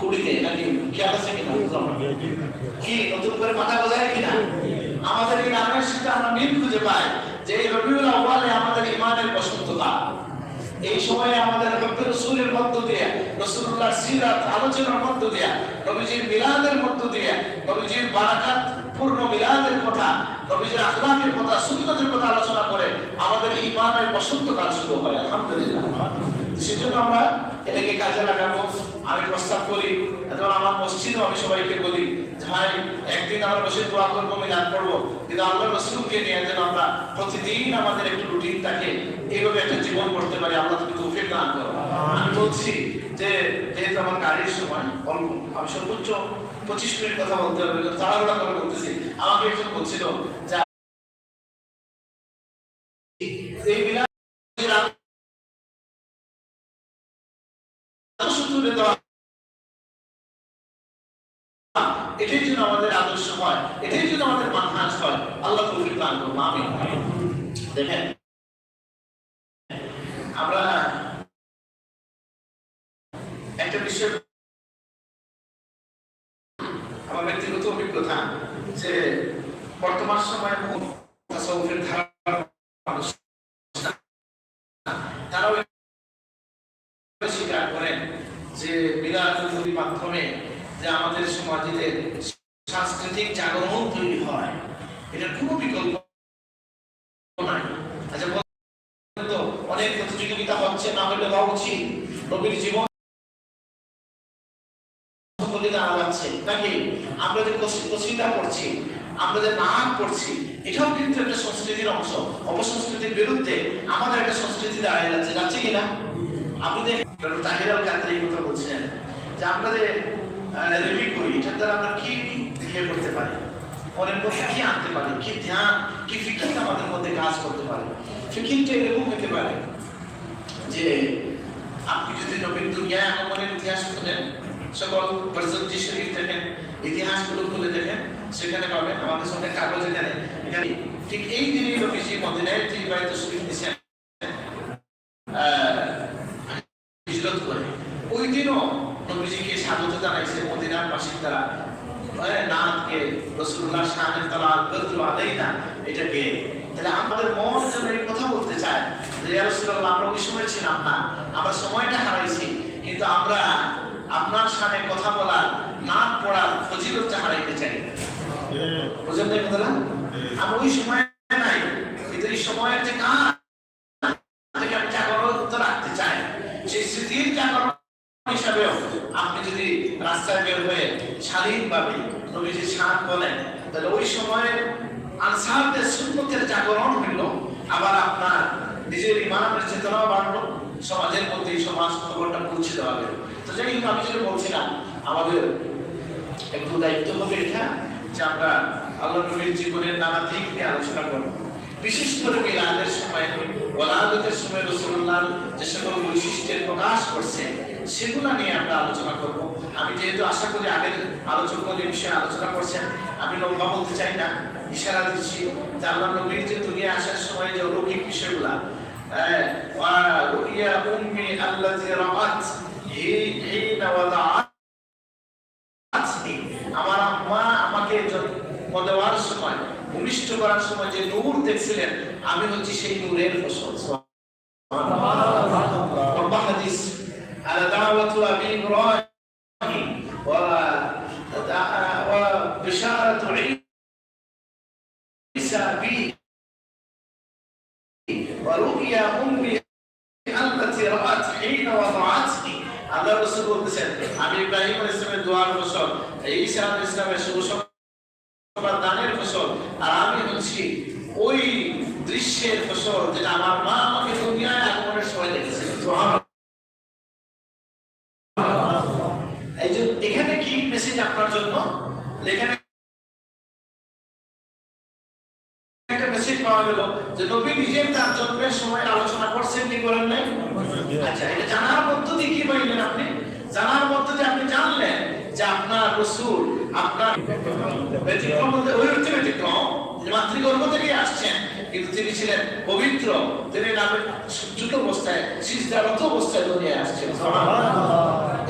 কুড়িতে নাকি মিলাদের মধ্য দিয়ে পূর্ণ মিলাদের কথা নবীজির আখলাকের কথা সুন্নতের কথা আলোচনা করে আমাদের ইমানের বসন্তকাল শুরু হয়, আলহামদুলিল্লাহ। সেজন্য আমরা এটাকে কাজে লাগাবো। আমি প্রস্তাব করি এবং আমার মসজিদও আমি সবাইকে বলি ভাই একদিন আমরা বসে দোয়া করব মিলাদ করব কিন্তু আল্লাহ রসুলকে নিয়ে যেন আমরা প্রতিদিন আমাদের একটু রুটিন থাকে এইভাবে একটা জীবন করতে পারি আল্লাহ তুমি তৌফিক দান করো। আমি বলছি যে যেহেতু আমার গাড়ির সময় অল্প আমি সর্বোচ্চ পঁচিশ মিনিট কথা বলতে হবে তাড়াহুড়া করে বলতেছি। আমাকে একজন বলছিল যে হয়। এটাই যেন আমাদের মানহাজ হয়, আল্লাহ তৌফিক দান করুন, আমিন। দেখেন, আমরা একটা বিষয় আমার ব্যক্তিগত অভিজ্ঞতা যে বর্তমান সময়ে তাসাউফের তারাও স্বীকার করেন যে বিলাসের মাধ্যমে যে আমাদের সাংস্কৃতিক জাগরণ তৈরি হয়। এটার কোনো বিকল্প নাই। আচ্ছা অনেক প্রতিযোগিতা হচ্ছে, না হলে হওয়া উচিত? নবীর জীবন এটাও কিন্তু একটা সংস্কৃতির অংশ। বিরুদ্ধে আমাদের একটা সংস্কৃতি কিনা কথা বলছেন, যে কি ইয়ে করতে পারি। মনের মধ্যে কি আনতে পারি, কি ধ্যান, কি ফিকির আমাদের মধ্যে কাজ করতে পারে। ফিকিরটা এরকম হতে পারে যে আপনি যদি নবীন দুনিয়া আগমনের ইতিহাস খুঁজেন সকল বরজতি শরীফ দেখেন, ইতিহাসগুলো খুলে দেখেন, সেখানে পাবেন। আমাদের সঙ্গে কাগজে জানে ঠিক এই দিনই নবীজি মদিনায় যে বাড়িতে শরীফ দিয়েছেন হিজরত করে ওই দিনও নবীজিকে স্বাগত জানাইছে মদিনার বাসিন্দারা নামকে রসুল্লাহ শাহের তালা বদরু আলাইনা এটাকে তাহলে আমাদের মন যেন এই কথা বলতে চায় যে ইয়া রাসূলুল্লাহ আমরা ওই সময় ছিলাম না আমরা সময়টা হারাইছি কিন্তু আমরা আপনার সামনে কথা বলার নাম পড়ার ফজিলতটা হারাইতে চাই বুঝলেন না এই কথাটা আমরা ওই সময় নাই কিন্তু এই সময়ের যে কাজ থেকে আমি জাগরণ রাখতে চাই সেই স্মৃতির জাগরণ হিসাবেও আপনি যদি রাস্তায় বের হয়ে স্বাধীনভাবে নবীজি শান বলেন, তাহলে ওই সময়ে আনসারদের সুন্নতের জাগরণ হইল, আবার আপনার নিজের ইমানের চেতনাও বাড়লো, সমাজের এই সমাজ খবরটা পৌঁছে দেওয়া গেল তো যাই হোক, আমি যেটা বলছিলাম, আমাদের একটু দায়িত্ব হবে এটা, যে আমরা আল্লাহ নবীর জীবনের নানা দিক নিয়ে আলোচনা করব। বিশেষ করে মিলাদের সময় ওলাদতের সময় রসুল্লাহ যে সকল বৈশিষ্ট্যের প্রকাশ করছে সেগুলো নিয়ে আমরা আলোচনা করব। আমি যেহেতু আশা করি আগের আলোচক যে বিষয়ে আলোচনা করছেন, আমি লম্বা বলতে চাই না, ইশারা দিচ্ছি। যে আল্লাহ নবীর যে দুনিয়া আসার সময় যে অলৌকিক বিষয়গুলা আমি হচ্ছি সেই নূরের ফসল। উম্মি আল্লাতী রাআত হিন ওয়া রাআতনি আল্লাহ রাসূল বলতেছেন, আমি ইব্রাহিম আলাইহিস সালামের দোয়ার ফসল ঈসা আলাইহিস সালামের শুভ যে আপনার রসুল, আপনার ব্যতিক্রম বলতে ওই অর্থে ব্যতিক্রম মাতৃগর্ভ থেকে আসছেন, কিন্তু তিনি ছিলেন পবিত্র, তিনি নামে ছোট অবস্থায়, সিজদারত অবস্থায় দুনিয়ায় আসছেন।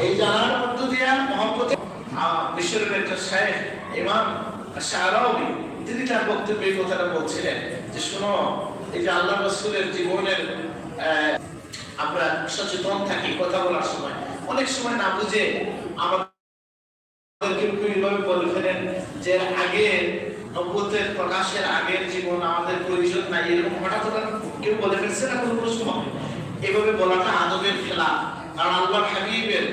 এই জানার মধ্য দিয়ে মহব্বত বিশ্বের একজন সাহেব ইমাম শাহরাউবি তিনি তার বক্তব্যে এই কথাটা বলছিলেন যে, শোনো, এই যে আল্লাহ রসুলের জীবনের আমরা সচেতন থাকি কথা বলার সময়। অনেক সময় না বুঝে আমাদের কেউ কেউ এইভাবে বলে ফেলেন যে আগে নব্বতের প্রকাশের আগের জীবন আমাদের প্রয়োজন নাই এরকম হঠাৎ হঠাৎ কেউ বলে ফেলছে না? কোনো প্রশ্ন? হবে এভাবে বলাটা আদবের খেলা। কারণ আল্লাহ হাবিবের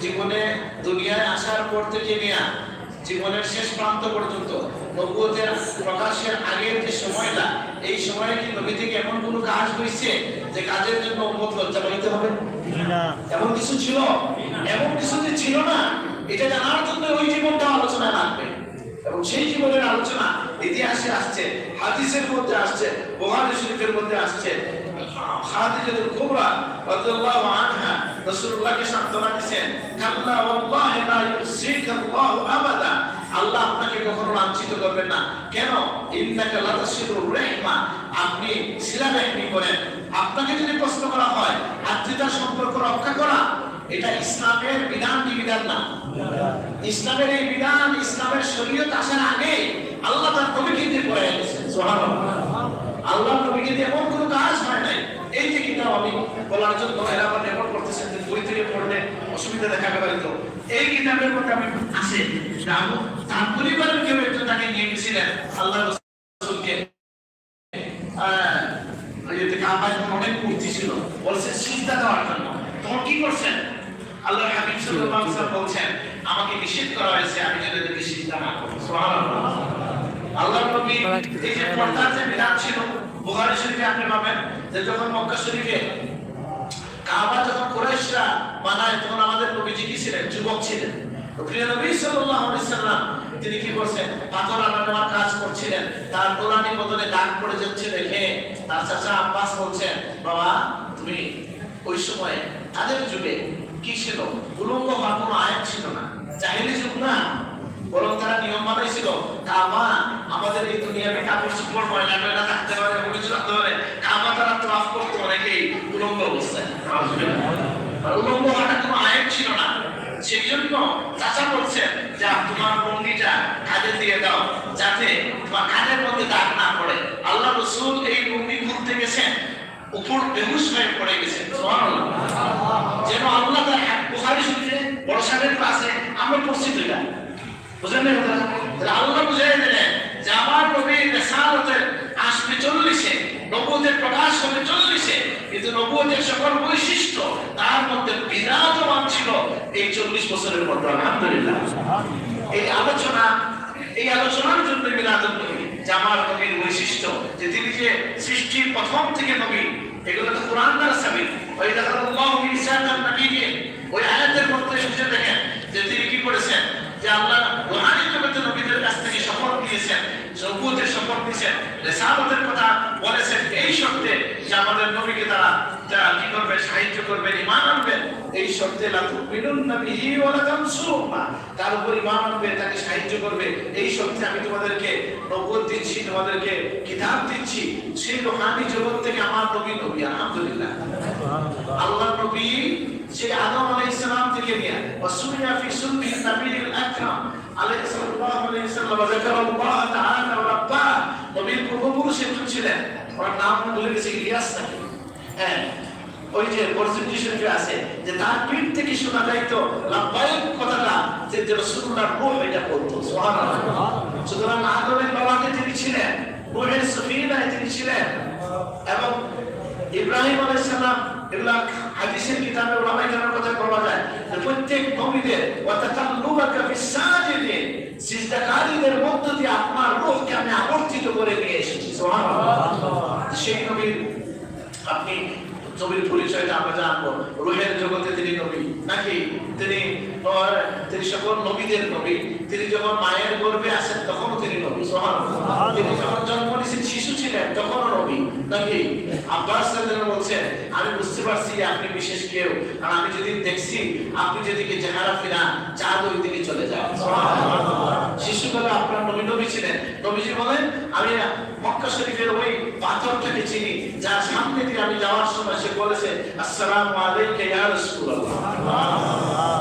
জীবনে দুনিয়ায় আসার পর থেকে নিয়ে জীবনের শেষ প্রান্ত পর্যন্ত নবুয়তের প্রকাশের আগের যে সময়টা এই সময়ে কি নবী থেকে এমন কোনো কাজ হয়েছে যে কাজের জন্য উম্মত লজ্জা পাইতে হবে? এমন কিছু ছিল? এমন কিছু যে ছিল না? এটা জানার জন্য ওই জীবনটা আলোচনায় লাগবে। এবং সেই জীবনের আলোচনা ইতিহাসে আসছে, হাদিসের মধ্যে আসছে, বুখারী শরীফের মধ্যে আসছে। আল্লাহ আপনাকে কখনো করবেন না। কেন? আপনি আপনাকে যদি প্রশ্ন করা হয় আত্মীয়তার সম্পর্ক রক্ষা করা এটা ইসলামের বিধান কি বিধান না? ইসলামের এই বিধান, ইসলামের শরীয়ত আসার আগে আল্লাহ তার নবীকে দিয়ে করে এনেছেন আল্লাহ নবীকে দিয়ে এমন কোনো কাজ হয় নাই। এই যে কিতাব আমি বলার জন্য এরা আবার রেকর্ড করতেছেন যে বই থেকে পড়লে অসুবিধা দেখা গেল। তো এই কিতাবের মধ্যে আমি আছে তার পরিবারের কেউ একজন তাকে নিয়ে গেছিলেন, আল্লাহ রসুলকে। অনেক মূর্তি ছিল। বলছে সিজদা দেওয়ার জন্য। তখন কি করছেন? আল্লাহ হাবিব সাল্লাল্লাহু আলাইহি বলছেন, আমাকে নিষেধ করা হয়েছে, আমি যেন এদেরকে সিজদা না করি। সুবহানাল্লাহ। আল্লাহ নবী এই যে পর্দার যে বিধান ছিল, বুখারী শরীফে আপনি পাবেন যে যখন মক্কা শরীফে কাবা যখন কুরাইশরা বানায়, তখন আমাদের নবীজি কি ছিলেন? যুবক ছিলেন। প্রিয় নবী সাল্লাল্লাহু আলাইহি সাল্লাম তিনি কি করছেন? পাথর আনা নেওয়ার কাজ করছিলেন। তার কোরআনি বদলে দাগ পড়ে যাচ্ছে দেখে তার চাচা আব্বাস বলছেন, বাবা, তুমি ওই সময় তাদের যুগে কি ছিল? উলঙ্গ হওয়ার কোনো আয়াত ছিল না। জাহিলি যুগ না বরং তারা নিয়ম বানাইছিল কাবা আমাদের এই দুনিয়াতে কাপড় চোপড় ময়লা টয়লা থাকতে পারে এমন কিছু পারে। তারা ত্রাফ করতো অনেকেই উলঙ্গ অবস্থায়। উলঙ্গ হওয়াটা কোনো আয়াত ছিল না। সেই জন্য চাচা বলছেন, যে তোমার লুঙ্গিটা কাজে দিয়ে দাও, যাতে তোমার কাজের মধ্যে দাগ না পড়ে। আল্লাহ রসুল এই লুঙ্গি ঘুরতে গেছেন। উপর বেহুশ হয়ে পড়ে গেছেন যেন আল্লাহ আল্লাহ বুঝাই দিলেন যে আমার নবীর রেসালতের কিন্তু নবুদের সকল বৈশিষ্ট্য তার মধ্যে বিরাজমান ছিল এই চল্লিশ বছরের মধ্যে এই আলোচনা, এই আলোচনার জন্য মিলাদুল নবী যে আমার বৈশিষ্ট্য, যে তিনি যে সৃষ্টির প্রথম থেকে নবী এগুলো তো কোরআন দ্বারা সাবিত ওই দেখা আল্লাহ মিসাকান নবীকে ওই আয়াতের মধ্যে শুনে দেখেন যে তিনি কি করেছেন? যে আল্লাহ রুহানি জগতে নবীদের কাছ থেকে শপথ দিয়েছেন সবুতের শপথ দিয়েছেন রেসালতের কথা বলেছেন এই শর্তে যে আমাদের নবীকে তারা যারা কি করবে সাহায্য করবেন ইমান আনবেন এই বিহি তার উপর ইমান আনবে তাকে সাহায্য করবে এই শর্তে আমি তোমাদেরকে দিচ্ছি তোমাদেরকে কিতাব দিচ্ছি। সেই রুহানি জগৎ থেকে আমার নবী নবী আলহামদুলিল্লাহ। আল্লাহ নবী সেই আদম আলাইহিস সালাম থেকে নিয়ে ওয়াসুমিয়া ফি সুন্নি নবীল আকরাম। আলাইহিস সাল্লাল্লাহু আলাইহি সাল্লাম যাকার তাআলা ওয়া রাব্বা নবীর পূর্বপুরুষ একজন ছিলেন। ওর নাম বলে গেছে ইলিয়াস নাকি? ওই যে শরীফে আছে যে তার পিঠ থেকে শোনা যাইতো লাব্বাইক কথাটা যে যে রাসূলুল্লাহর রূহ এটা বলতো। সুতরাং আদমের বাবাকে তিনি ছিলেন, রূহের সফিনায় তিনি ছিলেন। এবং ইব্রাহিম আলাইহিস সালাম এগুলা হাদিসের কিতাবে ওলামায়ে কেরামের কথা বলা যায় প্রত্যেক নবীদের ওয়া তাকাল্লুবাকা ফিস সাজিদিন সিজদাকারীদের মধ্য দিয়ে আপনার রূহকে আমি আবর্তিত করে নিয়ে এসেছি। সেই নবীর আপনি নবীর পরিচয়টা আমরা জানব। রুহের জগতে তিনি নবী। নাকি তিনি তিনি সকল নবীদের নবী? তিনি যখন মায়ের গর্ভে আসেন তখনও তিনি নবী। সুবহানাল্লাহ। তিনি যখন জন্ম নিয়েছেন শিশু ছিলেন তখনও নবী। নাকি? আব্বাস রাদিয়াল্লাহু বলছেন আমি বুঝতে পারছি আপনি বিশেষ কেউ আর আমি যদি দেখছি আপনি যেদিকে চেহারা ফিরা চাঁদ ওই দিকে চলে যায়। শিশুকালে আপনার নবী নবী ছিলেন। নবীজি বলেন আমি মক্কা শরীফের ওই পাথরটাকে চিনি যার সামনে দিয়ে আমি যাওয়ার সময় সে বলেছে আসসালামু আলাইকা ইয়া রাসূলুল্লাহ।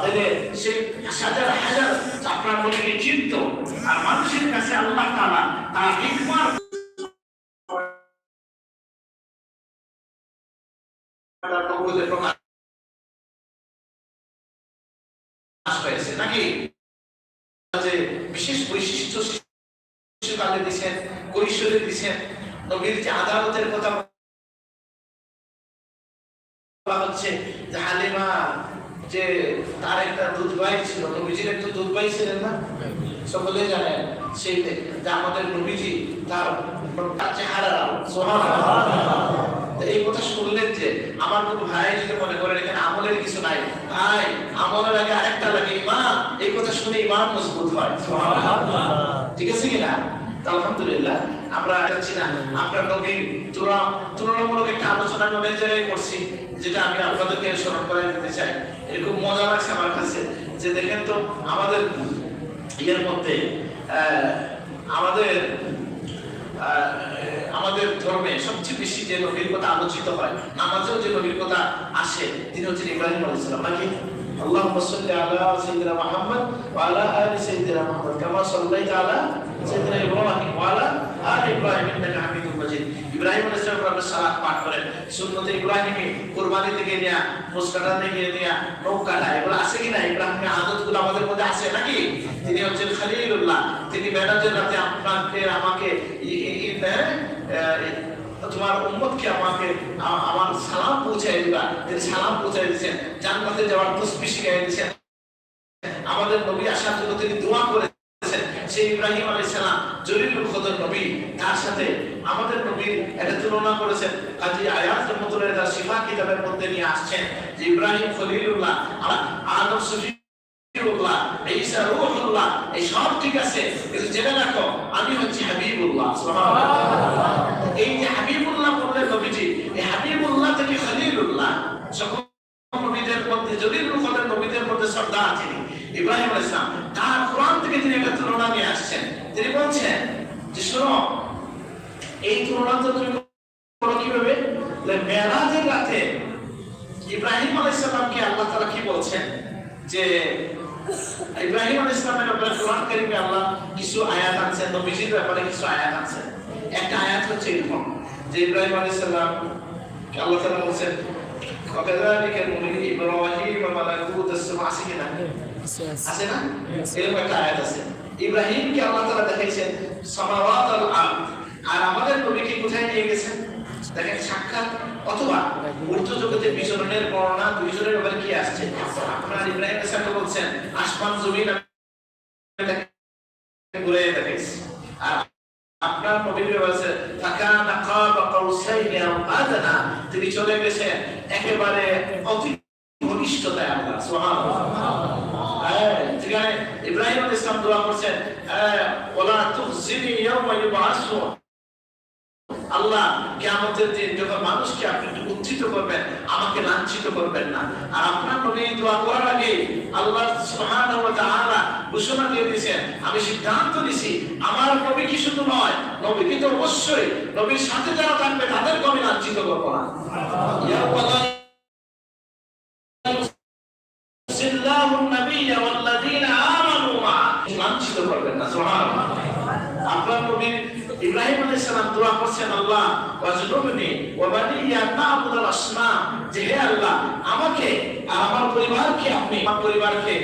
তাহলে সেই হাজার হাজার আপনার নবীকে চিনত আর মানুষের কাছে আল্লাহ তাআলা তার হিকমার আদালতের কথা হচ্ছে যে হালিমা যে তার একটা দুধ ভাই ছিল নবীজির একটা দুধ ভাই ছিলেন না সকলে জানেন সেই যে আমাদের নবীজি তার চেহারা সুবহানাল্লাহ এই কথা আমার কোনো ভাই যদি মনে করেন এখানে আমলের কিছু নাই ভাই আমলের আগে আরেকটা লাগে ইমান এই কথা শুনে ইমান মজবুত হয়। ঠিক আছে কিনা? আলহামদুলিল্লাহ আমরা যাচ্ছি না। আপনার নবীর তুলনামূলক একটা আলোচনা নবীর জায়গায় করছি যেটা আমি আপনাদেরকে স্মরণ করে দিতে চাই। এরকম মজা লাগছে আমার কাছে যে দেখেন তো আমাদের ইয়ের মধ্যে আহ, আমাদের আমাদের ধর্মে সবচেয়ে বেশি যে নবীর কথা আলোচিত হয় নামাজেও যে নবীর কথা আসে তিনি হচ্ছেন ইব্রাহিম আলাইহিস সালাম নাকি اللهم صل على سيدنا محمد وعلى ال سيدنا محمد كما صليت على سيدنا ابراهيم وعلى ال ابراهيم انك حميد مجيد ইব্রাহিম আলাইহিস সালাম সালাত পাঠ করেন সুন্নতে ইব্রাহিমী কুরবানি থেকে নিয়া মুসকাটা থেকে নিয়া নৌকাটা এগুলো আছে কিনা ইব্রাহিমের আদতগুলো আমাদের মধ্যে আছে নাকি তিনি হচ্ছেন খলিলুল্লাহ তিনি মেরাজের রাতে আপনাকে আমাকে ই- ই- ই- হ্যাঁ, আহ, তোমার উম্মতকে আমাকে আমার সালাম পৌঁছায় দিবা। তিনি সালাম পৌঁছায় দিয়েছেন জান্নাতে যাওয়ার তসবি শিখাই দিয়েছেন আমাদের নবী আসার জন্য তিনি দোয়া করেছেন, সেই ইব্রাহিম আলাইহিস সালাম জলিলুল কদর নবী, তার সাথে আমাদের নবীর একটা তুলনা করেছেন। কাজী আয়াত রহমতুল্লাহ তার শিফা কিতাবের মধ্যে নিয়ে আসছেন যে ইব্রাহিম খলিলুল্লাহ আদম সফিউল্লাহ ঈসা রূহুল্লাহ। এই সব ঠিক আছে, কিন্তু জেনে রাখো, আমি হচ্ছি হাবিবুল্লাহ এই যে হাবিবুল্লাহ বললেন নবীজি, এই হাবিবুল্লাহ থেকে খলিলুল্লাহ সকল নবীদের মধ্যে, জলিলুল কদর নবীদের মধ্যে সর্দার তিনি, ইব্রাহিম আলাইহিস সালাম, তার কোরআন থেকে তিনি একটা তুলনা নিয়ে আসছেন। তিনি বলছেন যে, শোনো, এই তুলনা তো তুমি করো কীভাবে? মেরাজের রাতে ইব্রাহিম আলাইহিস সালামকে আল্লাহ তাআলা কি বলছেন? যে ইব্রাহিম আলাইহিস সালামের ব্যাপারে কোরআন কারীমে আল্লাহ কিছু আয়াত আনছেন নবীজির ব্যাপারে কিছু আয়াত আনছেন একটা আয়াত হচ্ছে এরকম যে ইব্রাহিম আলাইহিস সালাম আল্লাহ তাআলা বলছেন وكذلك نري إبراهيم ملكوت السماء আছে কিনা আছে না এরকম একটা আয়াত আছে ইব্রাহিমকে আল্লাহ তাআলা দেখাইছেন সামাওয়াত আল আরদ আর আমাদের নবীকে কোথায় নিয়ে গেছেন দেখেন সাক্ষাৎ অথবা ঊর্ধ্ব জগতে বিচরণের বর্ণনা দুইজনের ব্যাপারে কি আসছে? আপনার ইব্রাহিম সাহেব বলছেন আসমান জমিন ঘুরে দেখাইছি আর আপনার নবীর বলেছে ফাকানা কাবা কাউসাইনি আও আদনা তিনি চলে গেছেন একেবারে অতি ঘনিষ্ঠতায় আল্লাহ সুবহানাল্লাহ। হ্যাঁ, ইব্রাহিম আলাইহিস সালাম দোয়া করছেন হ্যাঁ, ওয়ালা তুখজিনি ইয়াওমা ইউবআসুন আল্লাহ কেমতের দিন যখন মানুষকে আপনি উত্থিত করবেন, আমাকে লাঞ্ছিত করবেন না। আর আপনার নবী দোয়া করার আগে আল্লাহ ঘোষণা দিয়ে দিয়েছেন, আমি সিদ্ধান্ত দিছি আমার নবী কি শুধু নয় নবী কি তো অবশ্যই নবীর সাথে যারা থাকবে তাদেরকে আমি লাঞ্ছিত করব না ওয়ালা সিল্লাহু নাবিয়্যা ওয়াল্লাযীনা আমানু মা লাঞ্ছিত করবেন না সুবহানাল্লাহ আপনার নবী ইব্রাহিম আলাইহিস সালাম দোয়া করছেন আল্লাহ ওয়াজনুবনি ওয়া বানিয়া না'বুদাল আসমা যে হে আল্লাহ আমাকে আর আমার পরিবারকে আপনি, আমার পরিবারকে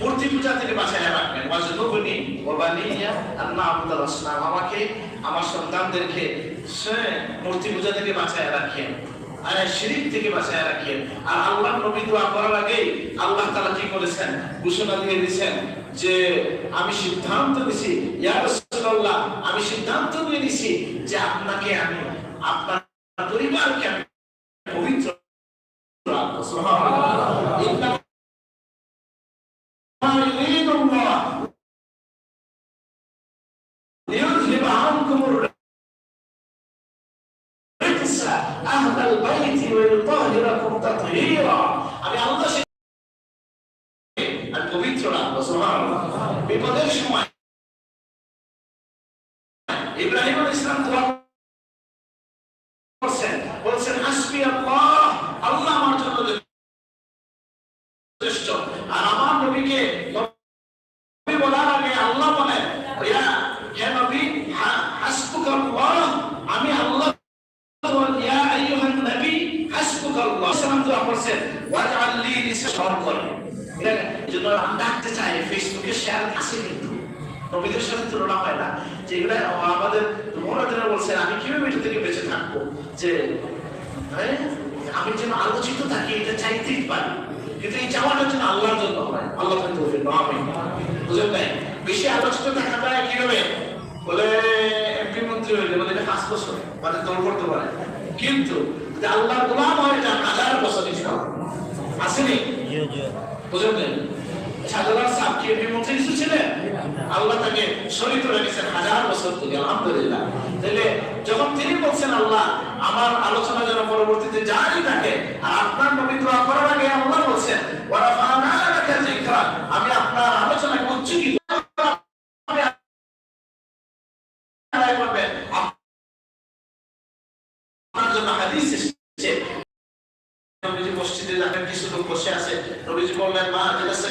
মূর্তি পূজা থেকে বাঁচায় রাখবেন। ওয়াজনুবনি ওয়া বানিয়া আন না'বুদাল আসনাম আমাকে, আমার সন্তানদেরকে মূর্তি পূজা থেকে বাঁচায় রাখেন আর শিরিক থেকে রাখেন। আর আল্লাহ নবী দোয়া করার আগে আল্লাহ কি করেছেন? ঘোষণা দিয়ে দিয়েছেন যে, আমি সিদ্ধান্ত নিছি আমি সিদ্ধান্ত নিয়ে নিছি যে আপনাকে আমি, আপনার পরিবারকে আমি পবিত্র রাখব সুবহানাল্লাহ ইন্না মা ইউরিদু আল্লাহ লিইউযহিবা আনকুমুর আহলাল বাইতি ওয়া ইউতাহিরাকুম তাতহীরা আমি আল্লাহ সে আর পবিত্র রাখব সুবহানাল্লাহ বিপদের সময়। ইব্রাহিম ইসলাম সালাম দোয়া করছেন বলছেন হাসবি আল্লাহ আল্লাহ আমার জন্য যথেষ্ট আর আমার নবীকে নবী বলার আগে আল্লাহ বলেন ইয়া হে নবী হা- হাসবুকাল্লাহ আমি আল্লাহ ইয়া আইয়ুহান নবী হাসবুকাল্লাহ সালাম দোয়া করছেন ওয়াজআল লি লিসান করে এজন্য আমি ডাকতে চাই ফেসবুকে শেয়ার আছে কিন্তু নবীদের সাথে তুলনা হয় না যেগুলো আমাদের বলছেন আমি কীভাবে এটা থেকে বেঁচে থাকব? যে হ্যাঁ, আমি যেন আলোচিত থাকি এটা চাইতেই পারি। কিন্তু এই চাওয়াটা যেন আল্লাহর জন্য হয়। আল্লাহ না আমি বুঝলেন নাই? বেশি আলোচিত থাকা যায় কীভাবে? বলে এমপি মন্ত্রী হইলে বলে এটা পাঁচ বছর। মানে দৌড় করতে পারে। কিন্তু যদি আল্লাহর গোলাম হয় এটা হাজার বছর আসেনি বুঝলেন শাহজালাল সাহেব কি এমপি মন্ত্রী ছিলেন আল্লাহ তাকে শরীর করে গেছেন হাজার বছর থেকে, আলহামদুলিল্লাহ। তাহলে যখন তিনি বলছেন, আল্লাহ, আমার আলোচনা যেন পরবর্তীতে জারি থাকে, আর আপনার নবী দোয়া করার আগে আল্লাহ বলছেন ওরা ফানা রাখা জিকরা আমি আপনার আলোচনাকে উচ্চকিত মসজিদে দেখেন কিছু লোক বসে আছে। নবীজি বললেন, মা জেলাসে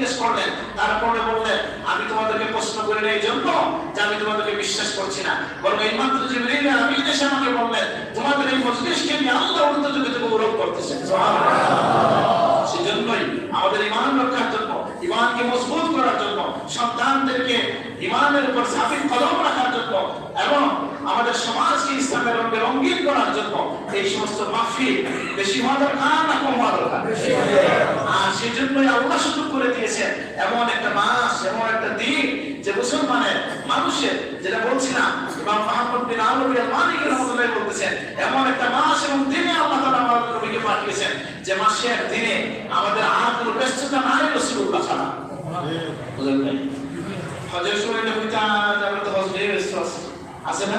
জিজ্ঞেস করলেন, তারপরে বললেন, আমি তোমাদেরকে প্রশ্ন করি না এই জন্য যে আমি তোমাদেরকে বিশ্বাস করছি না। বরং এই মাত্র জিবরিল আমি এসে আমাকে বললেন, তোমাদের এই মজলিসকে আমি আল্লাহ উন্নত জগতে গৌরব করতেছেন সেজন্যই আমাদের ইমান রক্ষার জন্য ইমানকে মজবুত করার জন্য সন্তানদেরকে ইমানের উপর সাফিক কদম রাখার জন্য এবং আমাদের সমাজকে ইসলামের রঙে রঙিন করার জন্য এই সমস্ত মাহফিল বেশি হওয়া দরকার না কম হওয়া দরকার সেই জন্যই আল্লাহ করে দিয়েছেন। এমন একটা মাস, এমন একটা দিন যে মুসলমানের মানুষের, যেটা বলছিলাম, ইমাম মাহমুদ বিন আলবী মালিক রহমতুল্লাহ বলতেছেন, এমন একটা মাস এবং দিনে আল্লাহ তাআলা আমাদের নবীকে পাঠিয়েছেন যে মাসের দিনে আমাদের আর কোনো ব্যস্ততা নাই রাসূলুল্লাহ ছাড়া। বুঝলেন হজের সময় এটা হইতে তো হজ ব্যস্ত আছি। না?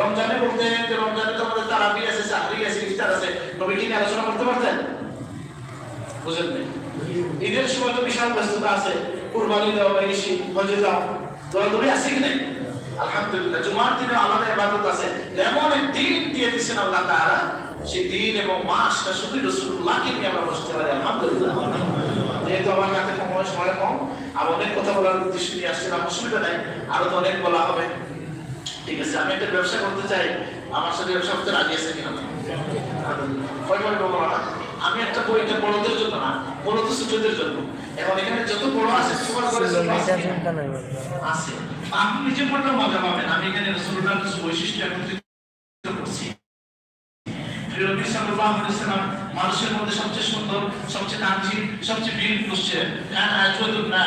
রমজানে বলতে যে রমজানে তো আমাদের তারাবি আছে, চাকরি আছে, ইফতার আছে, নবী কি আলোচনা করতে পারতেন? বুঝলেন নাই। ঈদের সময় তো বিশাল ব্যস্ততা আছে। কুরবানি দাও বা ইসি হজে যাও। দৌড়াদৌড়ি আছে কি নাই? আলহামদুলিল্লাহ, জুমার দিনে আলাদা ইবাদত আছে। এমন দিন দিয়ে আল্লাহ তাআলা, সেই দিন এবং মাসটা শুধু রসুল্লাহকে নিয়ে আমরা বসতে পারি, আলহামদুলিল্লাহ। যেহেতু আমার কাছে সময় সময় কম। আর অনেক কথা বলার উদ্দেশ্য নিয়ে আসছিলাম অসুবিধা নাই। আরও তো অনেক বলা হবে। ঠিক আছে আমি একটা ব্যবসা করতে চাই। আমার সাথে ব্যবসা করতে রাজি আছে কিনা? আমি একটা বই এটা বড়দের জন্য না মূলত ছোটদের জন্য। এখন এখানে যত বড় আছে সবার করে আছে? আপনি নিজে পড়লে মজা পাবেন। আমি এখানে কিছু বৈশিষ্ট্য একত্রিত করছি নবী সাল্লাল্লাহু আলাইহি মানুষের মধ্যে সবচেয়ে সুন্দর সবচেয়ে কাঞ্চি সবচেয়ে বীর না